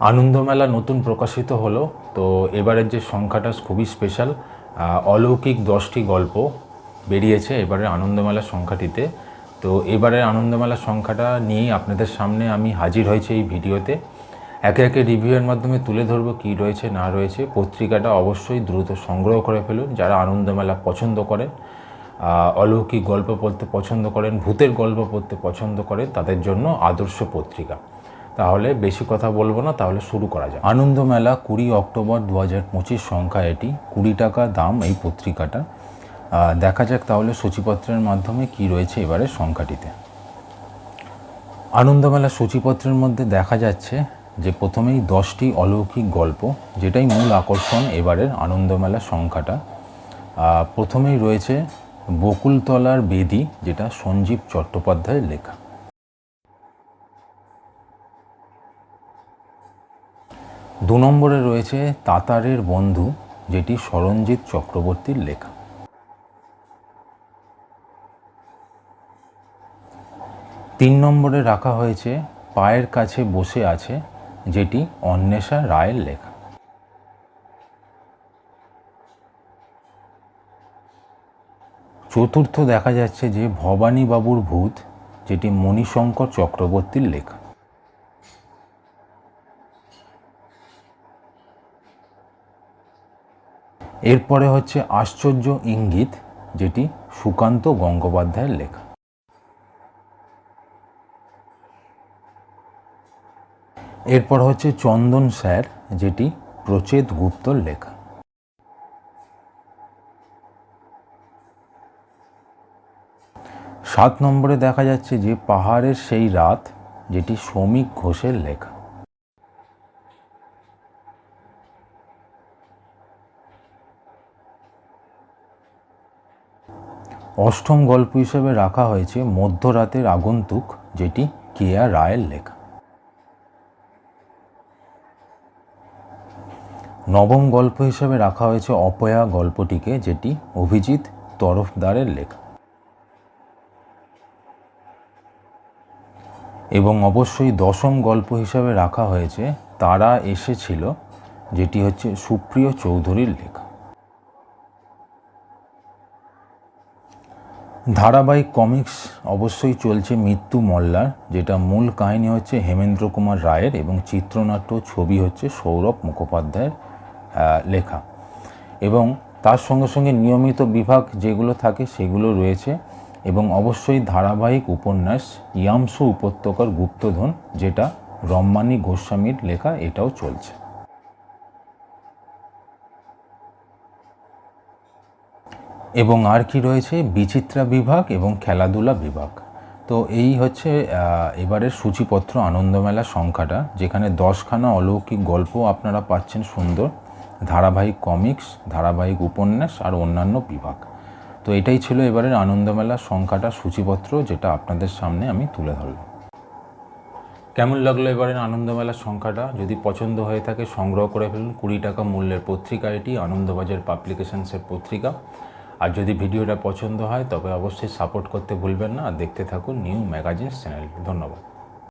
আনন্দমেলা নতুন প্রকাশিত হলো, তো এবারের যে সংখ্যাটা খুবই স্পেশাল অলৌকিক দশটি গল্প বেরিয়েছে এবারের আনন্দমেলা সংখ্যাটিতে। তো এবারের আনন্দমেলা সংখ্যাটা নিয়েই আপনাদের সামনে আমি হাজির হয়েছি এই ভিডিওতে। একে একে রিভিউয়ের মাধ্যমে তুলে ধরবো কী রয়েছে, না রয়েছে। পত্রিকাটা অবশ্যই দ্রুত সংগ্রহ করে ফেলুন, যারা আনন্দমেলা পছন্দ করেন অলৌকিক গল্প পড়তে পছন্দ করেন, ভূতের গল্প পড়তে পছন্দ করেন, তাদের জন্য আদর্শ পত্রিকা। তাহলে বেশি কথা বলব না, তাহলে শুরু করা যাক। আনন্দমেলা কুড়ি অক্টোবর দু হাজার পঁচিশ সংখ্যা এটি। কুড়ি টাকা দাম এই পত্রিকাটা। দেখা যাক তাহলে সূচিপত্রের মাধ্যমে কি রয়েছে এবারে সংখ্যাটিতে। আনন্দমেলা সূচিপত্রের মধ্যে দেখা যাচ্ছে যে প্রথমেই দশটি অলৌকিক গল্প, যেটাই মূল আকর্ষণ এবারের আনন্দমেলা সংখ্যাটা। প্রথমেই রয়েছে বকুলতলার বেদি, যেটা সঞ্জীব চট্টোপাধ্যায়ের লেখা। দু নম্বরে রয়েছে তাতারের বন্ধু, যেটি সরঞ্জিৎ চক্রবর্তীর লেখা। তিন নম্বরে রাখা হয়েছে পায়ের কাছে বসে আছে, যেটি অন্বেষা রায়ের লেখা। চতুর্থ দেখা যাচ্ছে যে ভবানী বাবুর ভূত, যেটি মণিশঙ্কর চক্রবর্তীর লেখা। এরপরে হচ্ছে আশ্চর্য ইঙ্গিত, যেটি সুকান্ত গঙ্গোপাধ্যায়ের লেখা। এরপর হচ্ছে চন্দন স্যার, যেটি প্রচেত গুপ্তর লেখা। সাত নম্বরে দেখা যাচ্ছে যে পাহাড়ের সেই রাত, যেটি শ্রমিক ঘোষের লেখা। অষ্টম গল্প হিসেবে রাখা হয়েছে মধ্যরাতের আগন্তুক, যেটি কেয়া রায়ের লেখা। নবম গল্প হিসেবে রাখা হয়েছে অপয়া গল্পটিকে, যেটি অভিজিৎ তরফদারের লেখা। এবং অবশ্যই দশম গল্প হিসাবে রাখা হয়েছে, তারা এসেছিল, যেটি হচ্ছে সুপ্রিয় চৌধুরীর লেখা। ধারাবাহিক কমিক্স অবশ্যই চলছে মৃত্যু মল্লার, যেটা মূল কাহিনী হচ্ছে হেমেন্দ্র কুমার রায়ের এবং চিত্রনাট্য ছবি হচ্ছে সৌরভ মুখোপাধ্যায়ের লেখা। এবং তার সঙ্গে সঙ্গে নিয়মিত বিভাগ যেগুলো থাকে সেগুলো রয়েছে। এবং অবশ্যই ধারাবাহিক উপন্যাস ইয়ামসু উপত্যকার গুপ্তধন, যেটা রম্মানী গোস্বামীর লেখা, এটাও চলছে। এবং আর কি রয়েছে? বিচিত্রা বিভাগ এবং খেলাধুলা বিভাগ। তো এই হচ্ছে এবারের সূচিপত্র আনন্দমেলা সংখ্যাটা, যেখানে দশখানা অলৌকিক গল্প আপনারা পাচ্ছেন সুন্দর। ধারাবাহিক কমিক্স, ধারাবাহিক উপন্যাস আর অন্যান্য বিভাগ। তো এটাই ছিল এবারের আনন্দমেলা সংখ্যাটা, সূচিপত্র যেটা আপনাদের সামনে আমি তুলে ধরলাম। কেমন লাগল এবারের আনন্দমেলার সংখ্যাটা? যদি পছন্দ হয়ে থাকে সংগ্রহ করে ফেলুন কুড়ি টাকা মূল্যের পত্রিকা এটি আনন্দবাজার পাবলিকেশনসের পত্রিকা। আর যদি ভিডিওটা পছন্দ হয়, তবে অবশ্যই সাপোর্ট করতে ভুলবেন না। আর দেখতে থাকুন নিউ ম্যাগাজিন চ্যানেল ধন্যবাদ।